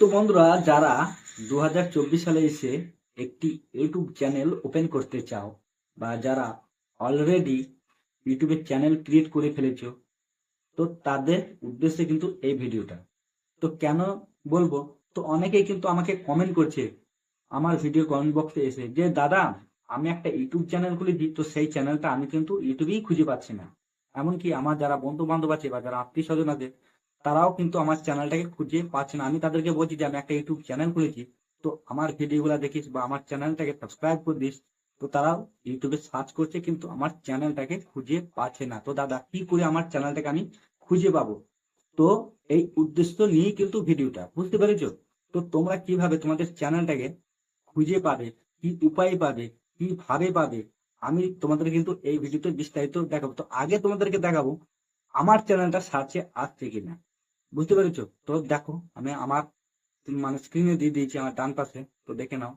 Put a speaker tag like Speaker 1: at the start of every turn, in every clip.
Speaker 1: তো বন্ধুরা, যারা দু হাজার চব্বিশ সালে এসে একটি ইউটিউব চ্যানেল ওপেন করতে চাও বা যারা অলরেডি ইউটিউবের চ্যানেল ক্রিয়েট করে ফেলেছ, তো তাদের উদ্দেশ্যে কিন্তু এই ভিডিওটা। তো কেন বলব? তো অনেকেই কিন্তু আমাকে কমেন্ট করছে, আমার ভিডিও কমেন্ট বক্সে এসে যে, দাদা, আমি একটা ইউটিউব চ্যানেল খুলেছি, তো সেই চ্যানেলটা আমি কিন্তু ইউটিউবেই খুঁজে পাচ্ছি না। এমনকি আমার যারা বন্ধু বান্ধব আছে বা যারা আত্মীয় স্বজন আছে তারাও কিন্তু আমার চ্যানেলটাকে খুঁজে পাচ্ছে না। আমি তাদেরকে বলছি যে, আমি একটা ইউটিউব চ্যানেল খুলেছি। তো আমার ভিডিওগুলো দেখিস বা আমার চ্যানেলটাকে সাবস্ক্রাইব করে দিস তো তারাও ইউটিউবে সার্চ করছে, কিন্তু আমার চ্যানেলটাকে খুঁজে পাচ্ছে না। তো দাদা, কি করে আমার চ্যানেলটাকে আমি খুঁজে পাবো? তো এই উদ্দেশ্য নিয়েই কিন্তু ভিডিওটা বুঝতে পেরেছ? তো তোমরা কীভাবে তোমাদের চ্যানেলটাকে খুঁজে পাবে, কি উপায় পাবে, কীভাবে পাবে, আমি তোমাদের কিন্তু এই ভিডিওতে বিস্তারিত দেখাবো। তো আগে তোমাদেরকে দেখাবো, আমার চ্যানেলটা সার্চে আসছে কিনা। বুঝতে পেরেছ? তো দেখো, আমি আমার মানে স্ক্রিনে দিয়ে দিয়েছি আমার ডান পাশে, তো দেখে নাও।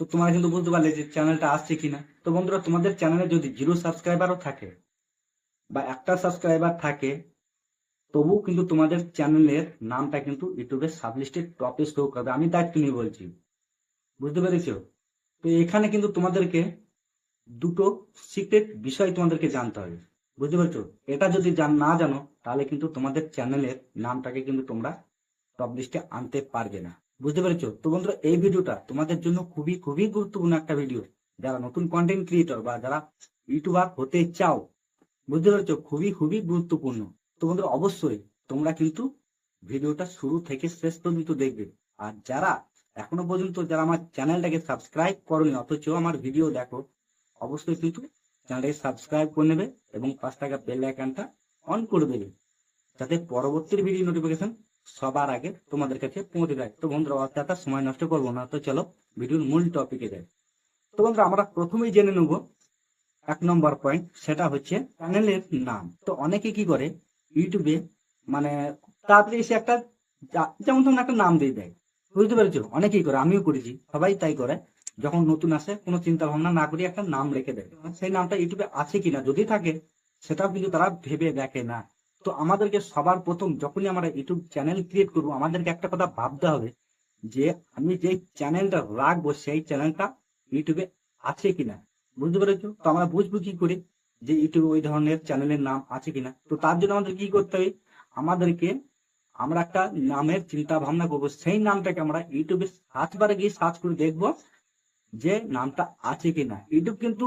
Speaker 1: তো তোমরা কিন্তু বুঝতে পারলে যে চ্যানেলটা আসছে কিনা। তো বন্ধুরা, তোমাদের চ্যানেলে যদি জিরো সাবস্ক্রাইবারও থাকে বা একটা সাবস্ক্রাইবার থাকে তবুও কিন্তু তোমাদের চ্যানেলের নামটা কিন্তু ইউটিউবের সাবলিস্টেড টপে শো করবে আমি দায়িত্ব নিয়ে বলছি। বুঝতে পেরেছ? তো এখানে কিন্তু তোমাদেরকে দুটো সিক্রেট বিষয় তোমাদেরকে জানতে হবে। বুঝতে পারছ? এটা যদি না জানো, তাহলে কিন্তু তোমাদের চ্যানেলের নামটাকে কিন্তু তোমরা টপ লিস্টে আনতে পারবে না। বুঝতে পেরেছ? তো বন্ধুরা, এই ভিডিওটা তোমাদের জন্য খুবই খুবই গুরুত্বপূর্ণ একটা ভিডিও। যারা নতুন কন্টেন্ট ক্রিয়েটর বা যারা ইউটিউবার হতে চাও, বুঝতে পেরেছ? খুবই খুবই গুরুত্বপূর্ণ। তো বন্ধুরা, অবশ্যই তোমরা কিন্তু ভিডিওটা শুরু থেকে শেষ পর্যন্ত দেখবে। আর যারা এখনও পর্যন্ত যারা আমার চ্যানেলটাকে সাবস্ক্রাইব করনি, অথচ আমার ভিডিও দেখো, অবশ্যই কিন্তু চ্যানেলটাকে সাবস্ক্রাইব করে নেবে এবং পাঁচ টাকা বেল আইকনটা অন করে দেবে। যাতে পরবর্তী ভিডিও নোটিফিকেশন সবার আগে তোমাদের কাছে পৌঁছে যায়। তো বন্ধুরা, অর্থাৎ সময় নষ্ট করব না। তো চলো ভিডিওর মূল টপিকে যাই। তো বন্ধুরা, আমরা প্রথমেই জেনে নেব এক নম্বর পয়েন্ট সেটা হচ্ছে চ্যানেলের নাম। তো অনেকে কি করে ইউটিউবে মানে তাড়াতাড়ি এসে একটা যেমন ধরুন একটা নাম দিয়ে দেয়। বুঝতে পেরেছ? অনেকেই করে, আমিও করেছি। সবাই তাই করে। যখন নতুন আসে, কোনো চিন্তা ভাবনা না করে একটা নাম রেখে দেয় সেই নামটা ইউটিউবে আছে কিনা যদি থাকে, সেটাও কিন্তু তারা ভেবে দেখে না। তো আমাদেরকে সবার প্রথম যখনই আমরা ইউটিউব চ্যানেল ক্রিয়েট করব, আমাদেরকে একটা কথা ভাবতে হবে যে, আমি যে চ্যানেলটা রাখব, সেই চ্যানেলটা ইউটিউবে আছে কিনা। বুঝতে পেরেছ? তো আমরা বুঝব কি করে যে ইউটিউবে ওই ধরনের চ্যানেলের নাম আছে কিনা। তো তার জন্য আমাদের কি করতে হবে? আমাদেরকে আমরা একটা নামের চিন্তা ভাবনা করব। সেই নামটাকে আমরা ইউটিউবে সার্চ বারে গিয়ে সার্চ করে দেখব। যে নামটা আছে কিনা। ইউটিউব কিন্তু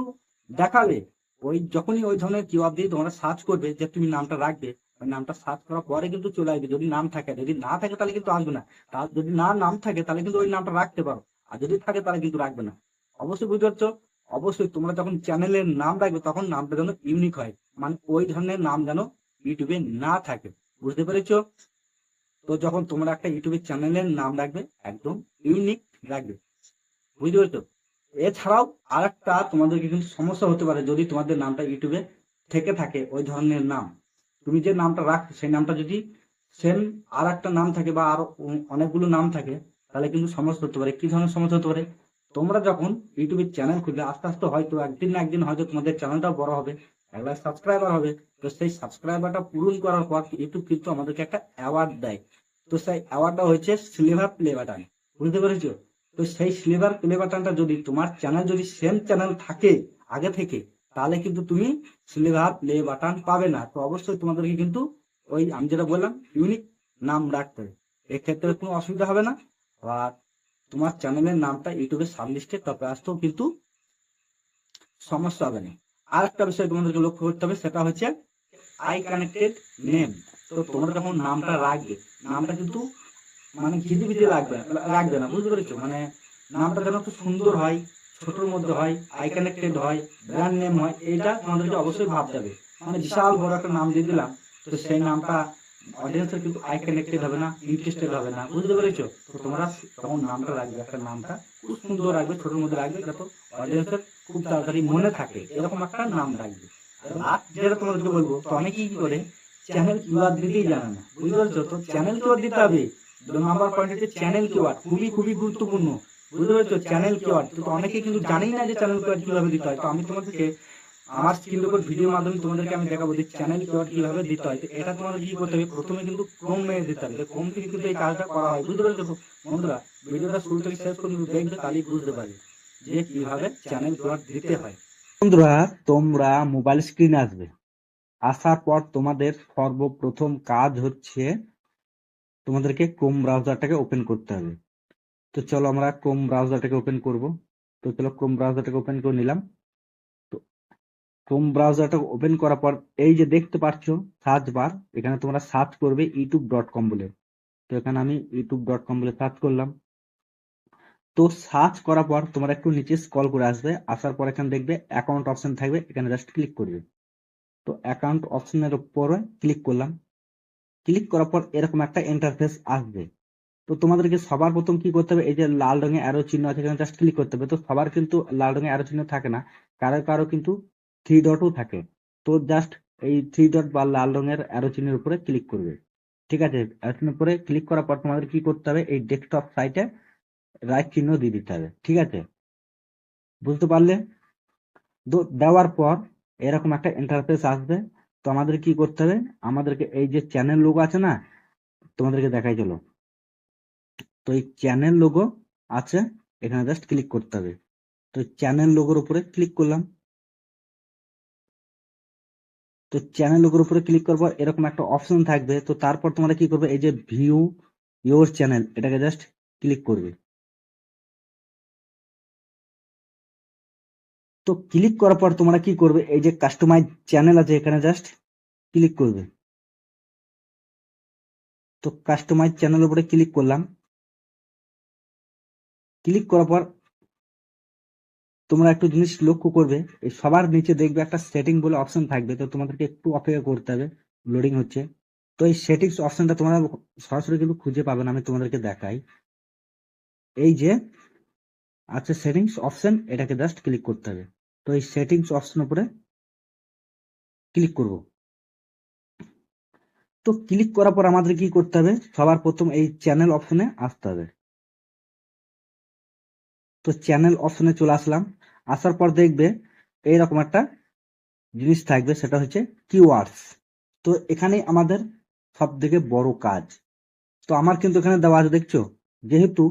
Speaker 1: দেখাবে ওই যখনই ওই ধরনের কিওয়ার্ড দিয়ে তোমরা সার্চ করবে যে তুমি নামটা রাখবে, ওই নামটা সার্চ করার পরে কিন্তু চলে আসবে। যদি নাম থাকে, যদি না থাকে তাহলে কিন্তু আসবে না। তার যদি না নাম থাকে তাহলে কিন্তু ওই নামটা রাখতে পারো। আর যদি থাকে তাহলে কিন্তু রাখবে না। অবশ্যই বুঝতে পারছ? অবশ্যই তোমরা যখন চ্যানেলের নাম রাখবে তখন নামটা যেন ইউনিক হয়। মানে ওই ধরনের নাম যেন ইউটিউবে না থাকে। বুঝতে পেরেছ? তো যখন তোমরা একটা ইউটিউবের চ্যানেলের নাম রাখবে, একদম ইউনিক রাখবে। বুঝতে পেরেছ? এছাড়াও আরেকটা তোমাদেরকে কিন্তু সমস্যা হতে পারে যদি তোমাদের নামটা ইউটিউবে থেকে থাকে ওই ধরনের নাম। তুমি যে নামটা রাখছো সেই নামটা যদি সেম আর একটা নাম থাকে বা আরও অনেকগুলো নাম থাকে, তাহলে কিন্তু সমস্যা হতে পারে। কি ধরনের সমস্যা হতে পারে? তোমরা যখন ইউটিউবের চ্যানেল খুলবে, আস্তে আস্তে হয়তো একদিন না একদিন হয়তো তোমাদের চ্যানেলটাও বড় হবে এক লাখ সাবস্ক্রাইবার হবে। তো সেই সাবস্ক্রাইবারটা পূরণ করার পর ইউটিউব কিন্তু আমাদেরকে একটা অ্যাওয়ার্ড দেয়। তো সেই অ্যাওয়ার্ডটা হচ্ছে সিলভার প্লে বাটন বুঝতে পেরেছ? তো সেই সিলভার প্লে বাটনটা যদি তোমার চ্যানেল যদি সেম চ্যানেল থাকে আগে থেকে, তাহলে কিন্তু তুমি সিলভার প্লে বাটন পাবে না। তো অবশ্যই তোমাদেরকে কিন্তু ওই আমি যেটা বললাম ইউনিক নাম রাখতে হবে। এক্ষেত্রে কোনো অসুবিধা হবে না। আর তোমার চ্যানেলের নামটা ইউটিউবে সাবলিস্টে টপে আসতেও কিন্তু সমস্যা হবে না। আর একটা বিষয় তোমাদেরকে লক্ষ্য করতে হবে, সেটা হচ্ছে আই কানেক্টেড নেম তো তোমরা যখন নামটা রাখবে, নামটা কিন্তু মানে ঘিজি ভিজে লাগবে রাখবে না, বুঝতে পেরেছ? মানে নামটা যেন খুব সুন্দর হয়, ছোটর মধ্যে হয় আই কানেক্টেড হয় ব্র্যান্ড নেম হয় এটা তোমাদেরকে অবশ্যই ভাবতে হবে। মানে বিশাল বড় একটা নাম দিয়ে দিলাম, তো সেই নামটা অডিয়েন্সের কিন্তু আই কানেক্টেড হবে না ইন্টারেস্টেড হবে না, বুঝতে পেরেছ? তো তোমরা তখন নামটা রাখবে, একটা নামটা খুব সুন্দর রাখবে, ছোটর মধ্যে রাখবে, যাতে অডিয়েন্সের খুব তাড়াতাড়ি মনে থাকে, এরকম একটা নাম রাখবে। আর যেটা তোমাদেরকে বলব, তো অনেকেই কি করে চ্যানেল কিওয়ার্ড দিতেই জানে না, বুঝতে পারছ? তো চ্যানেল কিওয়ার্ড দিতে হবে। নাম্বার পয়েন্ট হচ্ছে চ্যানেল কিওয়ার্ড খুবই খুবই গুরুত্বপূর্ণ। বুঝতে পেরেছ? চ্যানেল কিওয়ার্ড তো অনেকে কিন্তু জানেই না যে চ্যানেল কিওয়ার্ড কীভাবে দিতে হয়। তো আমি তোমাদেরকে, আমার স্ক্রিন রেকর্ড ভিডিওর মাধ্যমে তোমাদেরকে আমি দেখাবো যে চ্যানেল কিওয়ার্ড কীভাবে দিতে হয়। তো এটা তোমাদের কি করতে হবে? প্রথমে কিন্তু ক্রোম মেয়ে দিতে হবে। ক্রোম থেকে কিন্তু এই কাজটা করা হয়। বুঝতে পেরেছ? বন্ধুরা, ভিডিওটা শুরু থেকে শেষ পর্যন্ত দেখবে, তাহলেই বুঝতে পারবে যে কীভাবে চ্যানেল কিওয়ার্ড দিতে হয়। বন্ধুরা, তোমরা মোবাইল স্ক্রিনে আসবে। আসার পর তোমাদের সর্বপ্রথম কাজ হচ্ছে তোমাদেরকে ক্রোম ব্রাউজারটাকে ওপেন করতে হবে। তো চলো আমরা ক্রোম ব্রাউজারটাকে ওপেন করব। তো চলো ক্রোম ব্রাউজারটাকে ওপেন করে নিলাম। তো ক্রোম ব্রাউজারটা ওপেন করার পর এই যে দেখতে পাচ্ছ সার্চ বার এখানে তোমরা সার্চ করবে ইউটিউব ডট কম বলে। তো এখানে আমি ইউটিউব ডট কম বলে সার্চ করলাম। তো সার্চ করার পর তোমরা একটু নিচে স্ক্রল করে আসবে। আসার পর এখানে দেখবে অ্যাকাউন্ট অপশন থাকবে। এখানে জাস্ট ক্লিক করবে। তো অ্যাকাউন্ট অপশনের উপরে ক্লিক করলাম। ক্লিক করার পর এরকম একটা ইন্টারফেস আসবে। তো তোমাদেরকে সবার প্রথম কি করতে হবে? এই যে লাল রঙের অ্যারো চিহ্ন আছে, এখানে জাস্ট ক্লিক করতে হবে। তো সবার কিন্তু লাল রঙের অ্যারো চিহ্ন থাকে না। কারও কারও কিন্তু থ্রি ডটও থাকে। তো জাস্ট এই থ্রি ডট বা লাল রঙের অ্যারো চিহ্নের উপরে ক্লিক করবে। ঠিক আছে? চিহ্নের উপরে ক্লিক করার পর তোমাদের কি করতে হবে? এই ডেস্কটপ সাইটে রাইট চিহ্ন দিয়ে দিতে হবে। ঠিক আছে? বুঝতে পারলে? দেওয়ার পর এরকম একটা ইন্টারফেস আসবে। তো আমাদের কি করতে হবে? আমাদেরকে এই যে চ্যানেল লোগো আছে না, তোমাদেরকে দেখাই চলো। তো এই চ্যানেল লোগো আছে, এখানে জাস্ট ক্লিক করতে হবে। তো চ্যানেল লোগোর উপরে ক্লিক করলাম। তো চ্যানেল লোগোর উপরে ক্লিক পর এরকম একটা অপশন থাকবে। তো তারপর তোমরা কি করবে? এই যে ভিউ ইয়োর চ্যানেল এটাকে জাস্ট ক্লিক করবে। তো ক্লিক করার পর তোমরা কি করবে? এই যে কাস্টমাইজ চ্যানেল আছে এখানে জাস্ট ক্লিক করবে। তো কাস্টমাইজ চ্যানেল উপরে ক্লিক করলাম। ক্লিক করার পর তোমরা একটু জিনিস লক্ষ্য করবে, এই সবার নিচে দেখবে একটা সেটিং বলে অপশন থাকবে। তো তোমাদেরকে একটু অপেক্ষা করতে হবে লোডিং হচ্ছে। তো এই সেটিংস অপশনটা তোমরা সরাসরি কিন্তু খুঁজে পাবে না, আমি তোমাদেরকে দেখাই। এই যে আচ্ছা সেটিংস অপশন এটাকে জাস্ট ক্লিক করতে হবে। তো এই সেটিংস অপশন উপরে ক্লিক করব। তো ক্লিক করার পর আমাদের কি করতে হবে? সবার প্রথম এই চ্যানেল অপশনে আসতে হবে। তো চ্যানেল অপশনে চলে আসলাম। আসার পর দেখবে এইরকম একটা জিনিস থাকবে, সেটা হচ্ছে কিওয়ার্ডস তো এখানে আমাদের সব থেকে বড় কাজ। তো আমার কিন্তু এখানে দেওয়া আছে, দেখছ? যেহেতু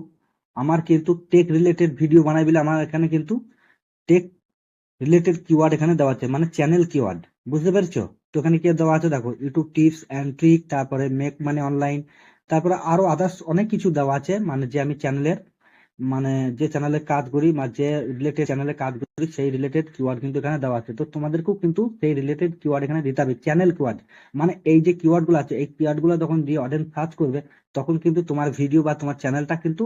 Speaker 1: আমার কিন্তু টেক রিলেটেড ভিডিও বানাই বলে আমার এখানে কিন্তু টেক রিলেটেড কিওয়ার্ড এখানে দেওয়া আছে মানে চ্যানেল কিওয়ার্ড বুঝতে পেরেছ? তো এখানে কি দেওয়া আছে দেখো ইউটিউব টিপস অ্যান্ড ট্রিক তারপরে মেক মানে অনলাইন তারপরে আরও আদার্স অনেক কিছু দেওয়া আছে মানে যে আমি চ্যানেলের মানে যে চ্যানেলে কাজ করি বা যে রিলেটেড চ্যানেলে কাজ করি, সেই রিলেটেড কিওয়ার্ড কিন্তু এখানে দেওয়া আছে। তো তোমাদেরকেও কিন্তু সেই রিলেটেড কিওয়ার্ড এখানে দিতে হবে চ্যানেল কিওয়ার্ড মানে এই যে কিওয়ার্ডগুলো আছে, এই কিওয়ার্ডগুলো যখন দিয়ে অডিয়েন্স সার্চ করবে, তখন কিন্তু তোমার ভিডিও বা তোমার চ্যানেলটা কিন্তু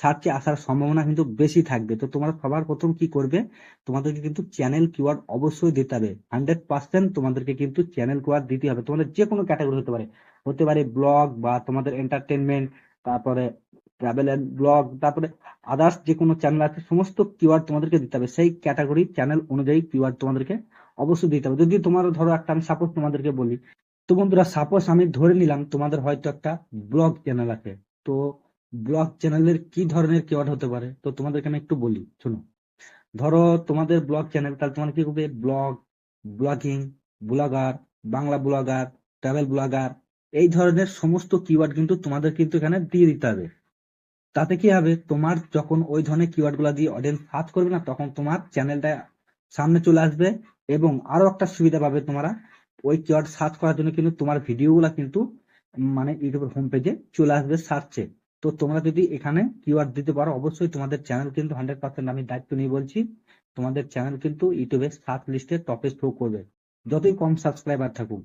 Speaker 1: সার্চে আসার সম্ভাবনা কিন্তু বেশি থাকবে। তো তোমরা সবার প্রথম কি করবে, তোমাদেরকে কিন্তু চ্যানেল কিওয়ার্ড অবশ্যই দিতে হবে। হান্ড্রেড পার্সেন্ট তোমাদেরকে কিন্তু চ্যানেল কিওয়ার্ড দিতে হবে। তোমাদের যে কোনো ক্যাটাগরি হতে পারে। হতে পারে ব্লগ বা তোমাদের এন্টারটেনমেন্ট তারপরে ট্রাভেল এন্ড ব্লগ তারপরে আদার্স যে কোনো চ্যানেল আছে, সমস্ত কিওয়ার্ড তোমাদেরকে দিতে হবে। সেই ক্যাটাগরি চ্যানেল অনুযায়ী কিওয়ার্ড তোমাদেরকে অবশ্যই দিতে হবে। যদি তোমার ধরো একটা আমি সাপোজ তোমাদেরকে বলি, তো বন্ধুরা সাপোজ আমি ধরে নিলাম তোমাদের হয়তো একটা ব্লগ চ্যানেল আছে। তো ব্লগ চ্যানেলের কি ধরনের কিওয়ার্ড হতে পারে? তো তোমাদেরকে আমি একটু বলি, শোনো। ধরো তোমাদের ব্লগ চ্যানেল তাহলে তোমার কি করবে blog blogging blogger Bangla blogger travel blogger এই ধরনের সমস্ত কিওয়ার্ড কিন্তু তোমাদের কিন্তু এখানে দিয়ে দিতে হবে। তাতে কি হবে? তোমার যখন ওই ধরনের কিওয়ার্ডগুলা দিয়ে অডিয়েন্স সার্চ করবে না, তখন তোমার চ্যানেলটা সামনে চলে আসবে এবং আরও একটা সুবিধা পাবে তোমরা। ওই কিওয়ার্ড সার্চ করার জন্য কিন্তু তোমার ভিডিওগুলা কিন্তু মানে ইউটিউবের হোম পেজে চলে আসবে সার্চে তো তোমরা যদি এখানে কিওয়ার্ড দিতে পারো, অবশ্যই তোমাদের চ্যানেল কিন্তু হান্ড্রেড পার্সেন্ট আমি দায়িত্ব নিয়ে বলছি। তোমাদের চ্যানেল কিন্তু ইউটিউবে সার্চ লিস্টে টপে শো করবে। যতই কম সাবস্ক্রাইবার থাকুক।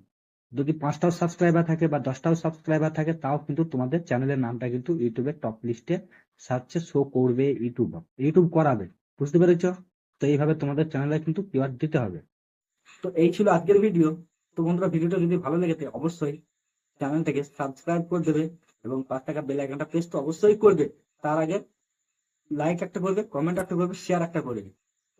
Speaker 1: যদি পাঁচটাও সাবস্ক্রাইবার থাকে বা দশটাও সাবস্ক্রাইবার থাকে, তাও কিন্তু তোমাদের চ্যানেলের নামটা কিন্তু ইউটিউবের টপ লিস্টে সার্চে শো করবে ইউটিউব। ইউটিউব করাবে, বুঝতে পেরেছ? তো এইভাবে তোমাদের চ্যানেলে কিন্তু কিওয়ার্ড দিতে হবে। তো এই ছিল আজকের ভিডিও তো বন্ধুরা, ভিডিওটা যদি ভালো লেগে থাকে, অবশ্যই চ্যানেলটাকে সাবস্ক্রাইব করে দেবে এবং পাঁচ টাকা বেল আইকনটা প্রেস তো অবশ্যই করবে। তার আগে লাইক একটা করবে কমেন্ট একটা করবে শেয়ার একটা করবে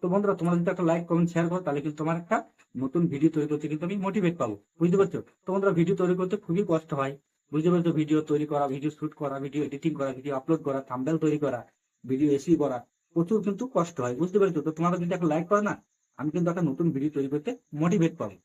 Speaker 1: তো বন্ধুরা, তোমরা যদি একটা লাইক কমেন্ট শেয়ার করো, তাহলে কিন্তু তোমার একটা নতুন ভিডিও তৈরি করতে কিন্তু আমি মোটিভেট পাবো। বুঝতে পারছ? তো বন্ধুরা ভিডিও তৈরি করতে খুবই কষ্ট হয়। বুঝতে পারছ? ভিডিও তৈরি করা ভিডিও শুট করা ভিডিও এডিটিং করা ভিডিও আপলোড করা থাম্বেল তৈরি করা ভিডিও এসি করা, প্রচুর কিন্তু কষ্ট হয়। বুঝতে পারছ? তো তোমরা যদি একটা লাইক করো না, আমি কিন্তু একটা নতুন ভিডিও তৈরি করতে মোটিভেট পাবো।